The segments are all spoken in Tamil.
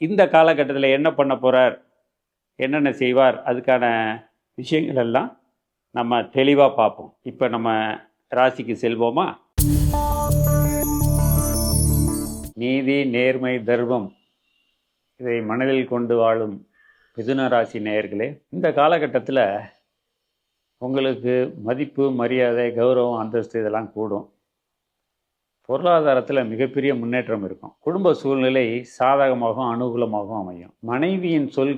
இந்த காலகட்டத்தில் என்ன பண்ண போகிறார் என்னென்ன செய்வார்? அதுக்கான விஷயங்கள் எல்லாம் நம்ம தெளிவாக பார்ப்போம். இப்போ நம்ம ராசிக்கு செல்வோமா? நீதி நேர்மை தர்மம் இதை மனதில் கொண்டு வாழும் மிதுன ராசி நேயர்களே இந்த காலகட்டத்தில் உங்களுக்கு மதிப்பு மரியாதை கௌரவம் அந்தஸ்து இதெல்லாம் கூடும். பொருளாதாரத்தில் மிகப்பெரிய முன்னேற்றம் இருக்கும். குடும்ப சூழ்நிலை சாதகமாகவும் அனுகூலமாகவும் அமையும். மனைவியின் சொல்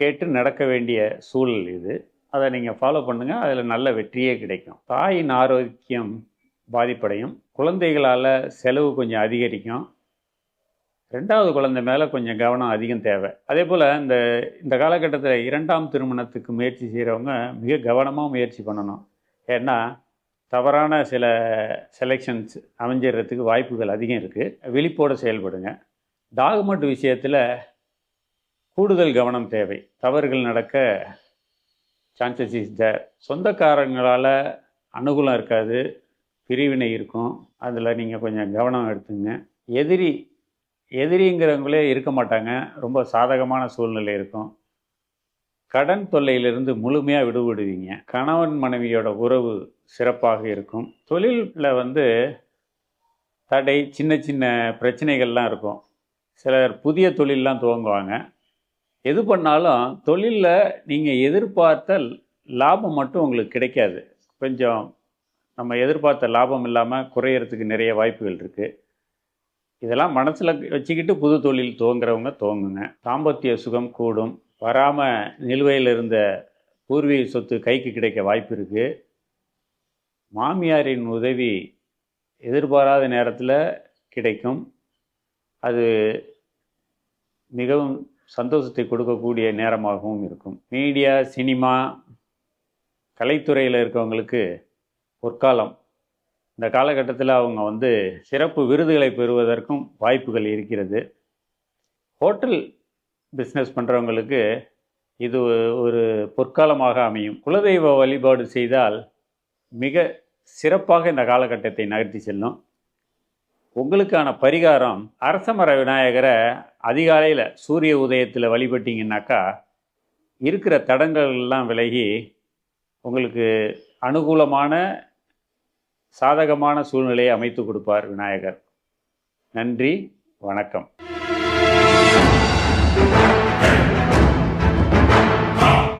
கேட்டு நடக்க வேண்டிய சூழல் இது. அதை நீங்கள் ஃபாலோ பண்ணுங்கள் அதில் நல்ல வெற்றியே கிடைக்கும். தாயின் ஆரோக்கியம் பாதிப்படையும். குழந்தைகளால் செலவு கொஞ்சம் அதிகரிக்கும். ரெண்டாவது குழந்தை மேலே கொஞ்சம் கவனம் அதிகம் தேவை. அதே போல் இந்த இந்த காலகட்டத்தில் இரண்டாம் திருமணத்துக்கு முயற்சி செய்கிறவங்க மிக கவனமாக முயற்சி பண்ணணும். ஏன்னா தவறான சில செலெக்ஷன்ஸ் அமைஞ்சிடுறதுக்கு வாய்ப்புகள் அதிகம் இருக்குது விழிப்போடு செயல்படுங்க. டாக்குமெண்ட் விஷயத்தில் கூடுதல் கவனம் தேவை. தவறுகள் நடக்க சான்சஸ் இஸ் தேர் சொந்தக்காரங்களால் அனுகூலம் இருக்காது. பிரிவினை இருக்கும். அதில் நீங்கள் கொஞ்சம் கவனம் எடுத்துங்க. எதிரி எதிரிங்கிறவங்களே இருக்க மாட்டாங்க. ரொம்ப சாதகமான சூழ்நிலை இருக்கும். கடன் தொல்லையிலிருந்து முழுமையாக விடுபடுவீங்க. கணவன் மனைவியோட உறவு சிறப்பாக இருக்கும். தொழிலில் வந்து தடை சின்ன சின்ன பிரச்சனைகள்லாம் இருக்கும். சிலர் புதிய தொழிலெலாம் துவங்குவாங்க. எது பண்ணாலும் தொழிலில் நீங்கள் எதிர்பார்த்த லாபம் மட்டும் உங்களுக்கு கிடைக்காது. கொஞ்சம் நம்ம எதிர்பார்த்த லாபம் இல்லாமல் குறையிறதுக்கு நிறைய வாய்ப்புகள் இருக்குது இதெல்லாம் மனசில் வச்சுக்கிட்டு புது தொழில் துவங்குறவங்க துவங்குங்க. தாம்பத்திய சுகம் கூடும். வராமல் நிலுவையில் இருந்த பூர்வீக சொத்து கைக்கு கிடைக்க வாய்ப்பு இருக்குது மாமியாரின் உதவி எதிர்பாராத நேரத்தில் கிடைக்கும். அது மிகவும் சந்தோஷத்தை கொடுக்கக்கூடிய நேரமாகவும் இருக்கும். மீடியா சினிமா கலைத்துறையில் இருக்கவங்களுக்கு பொற்காலம். இந்த காலகட்டத்தில் அவங்க வந்து சிறப்பு விருதுகளை பெறுவதற்கும் வாய்ப்புகள் இருக்கிறது. ஹோட்டல் பிஸ்னஸ் பண்ணுறவங்களுக்கு இது ஒரு பொற்காலமாக அமையும். குலதெய்வ வழிபாடு செய்தால் மிக சிறப்பாக இந்த காலகட்டத்தை நகர்த்தி செல்லும். உங்களுக்கான பரிகாரம் அரசமர விநாயகரை அதிகாலையில் சூரிய உதயத்தில் வழிபட்டிங்கனாக்கா இருக்கிற தடங்கள்லாம் விலகி உங்களுக்கு அனுகூலமான சாதகமான சூழ்நிலையை அமைத்து கொடுப்பார் விநாயகர். நன்றி வணக்கம்.